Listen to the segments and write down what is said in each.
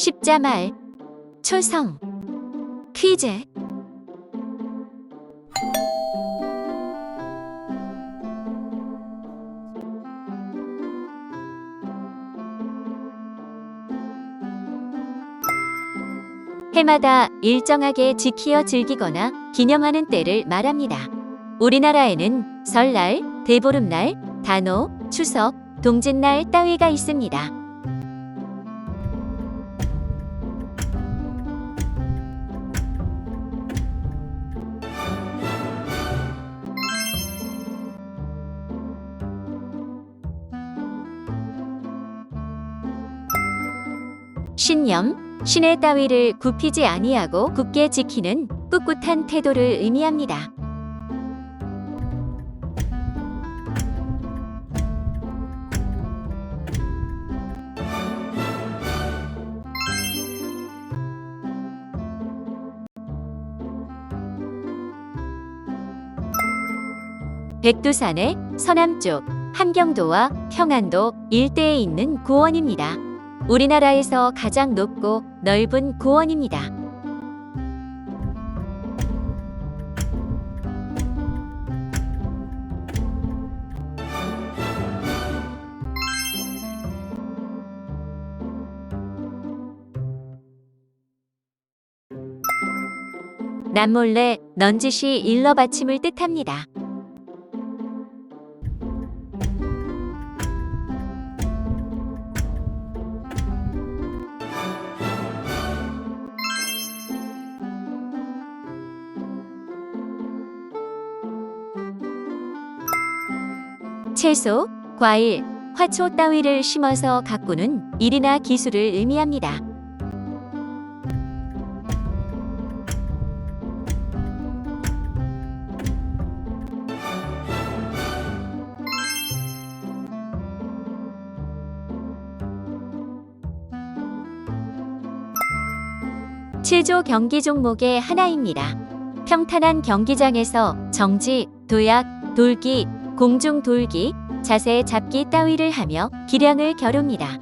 십자말, 초성, 퀴즈. 해마다 일정하게 지키어 즐기거나 기념하는 때를 말합니다. 우리나라에는 설날, 대보름날, 단오, 추석, 동짓날 따위가 있습니다. 신념, 신의 따위를 굽히지 아니하고 굳게 지키는 꿋꿋한 태도를 의미합니다. 백두산의 서남쪽 함경도와 평안도 일대에 있는 고원입니다. 우리나라에서 가장 높고 넓은 고원입니다. 남몰래 넌지시 일러 받침을 뜻합니다. 채소, 과일, 화초 따위를 심어서 가꾸는 일이나 기술을 의미합니다. 체조 경기 종목의 하나입니다. 평탄한 경기장에서 정지, 도약, 돌기, 공중 돌기, 자세 잡기 따위를 하며 기량을 겨룹니다.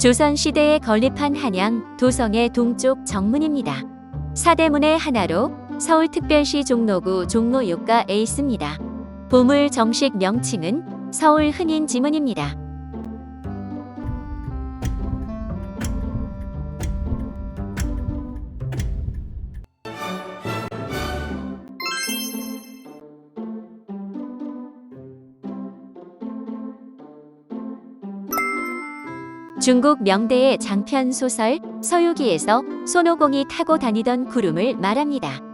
조선 시대에 건립한 한양 도성의 동쪽 정문입니다. 사대문의 하나로 서울특별시 종로구 종로역가에 있습니다. 보물 정식 명칭은 서울 흔인 지문입니다. 중국 명대의 장편 소설 서유기에서 손오공이 타고 다니던 구름을 말합니다.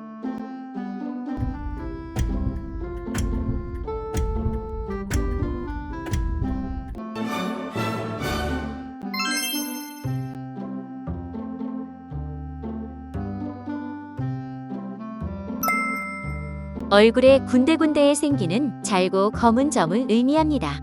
얼굴에 군데군데에 생기는 잘고 검은 점을 의미합니다.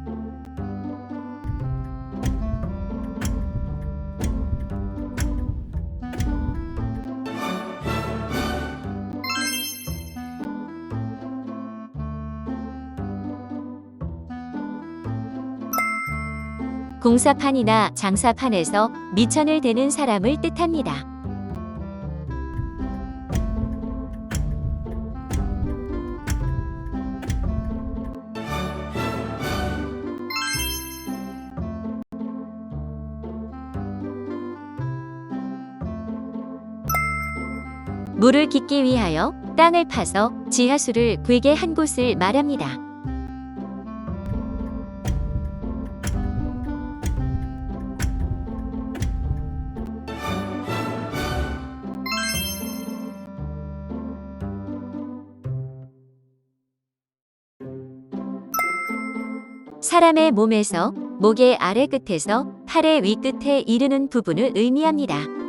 공사판이나 장사판에서 미천을 대는 사람을 뜻합니다. 물을 깃기 위하여 땅을 파서 지하수를 괴게 한 곳을 말합니다. 사람의 몸에서 목의 아래 끝에서 팔의 위 끝에 이르는 부분을 의미합니다.